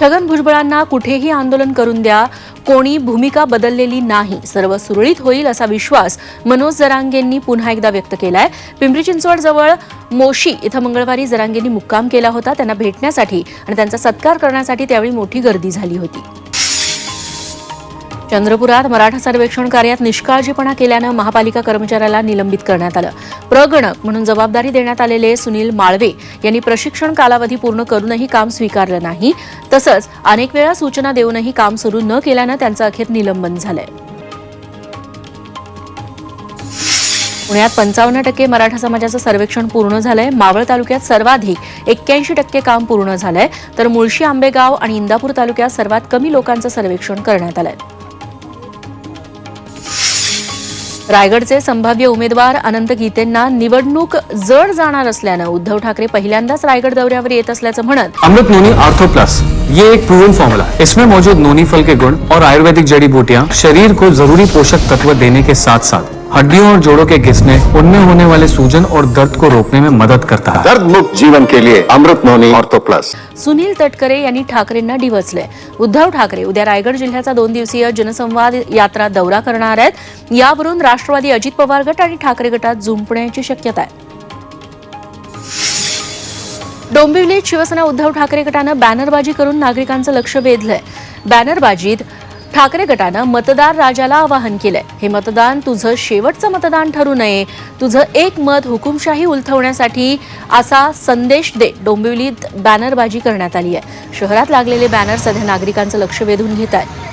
छगन भुजबळांना कुठेही आंदोलन करून द्या कोणी भूमिका बदललेली नाही. सर्व सुरळीत होईल असा विश्वास मनोज जरांगेंनी पुन्हा एकदा व्यक्त केलाय. पिंपरी चिंचवडजवळ मोशी इथं मंगळवारी जरांगेंनी मुक्काम केला होता. त्यांना भेटण्यासाठी आणि त्यांचा सत्कार करण्यासाठी त्यावेळी मोठी गर्दी झाली होती. चंद्रपुरात मराठा सर्वेक्षण कार्यात निष्काळजीपणा केल्यानं महापालिका कर्मचाऱ्याला निलंबित करण्यात आलं. प्रगणक म्हणून जबाबदारी देण्यात आलेले सुनील माळवे यांनी प्रशिक्षण कालावधी पूर्ण करूनही काम स्वीकारलं नाही. तसंच अनेक वेळा सूचना देऊनही काम सुरू न केल्यानं त्यांचं अखेर निलंबन झालंय. पुण्यात पंचावन्न टक्के मराठा समाजाचं सर्वेक्षण पूर्ण झालंय. मावळ तालुक्यात सर्वाधिक एक्क्याऐंशी टक्के काम पूर्ण झालंय. तर मुळशी आंबेगाव आणि इंदापूर तालुक्यात सर्वात कमी लोकांचं सर्वेक्षण करण्यात आलंय. रायगडचे संभाव्य उमेदवार अनंत गीतेंना निवडणूक जड जाणार असल्यानं उद्धव ठाकरे पहिल्यांदाच रायगड दौऱ्यावर येत असल्याचं म्हणत अमृत नोनी आर्थो प्लस ये एक प्रूवन फॉर्मूला इसमें मौजूद नोनी फल के गुण और आयुर्वेदिक जड़ी बूटियाँ शरीर को जरूरी पोषक तत्व देने के साथ साथ हड्डियों और जोड़ों के घिसने उनमें होने वाले सूजन और दर्द को रोकने में मदद करता है। दर्द मुक्त जीवन के लिए Amrut noni ortho plus. Sunil Tatkare यांनी ठाकरेंना डिवचले उद्धव ठाकरे उद्या रायगड जिल्ह्याचा दोन दिवसीय जनसंवाद यात्रा दौरा करणार आहेत. यावरून राष्ट्रवादी अजित पवार गट आणि ठाकरे गटात जुंपण्याची शक्यता आहे. डोंबिवलीत शिवसेना उद्धव ठाकरे गटानं बॅनरबाजी करून नागरिकांचं लक्ष वेधलंय. बॅनरबाजीत ठाकरे गटानं मतदार राजाला आवाहन केलंय. हे मतदान तुझं शेवटचं मतदान ठरू नये. तुझं एक मत हुकुमशाही उलथवण्यासाठी असा संदेश दे. डोंबिवलीत बॅनरबाजी करण्यात आली आहे. शहरात लागलेले बॅनर सध्या नागरिकांचं लक्ष वेधून घेत आहेत.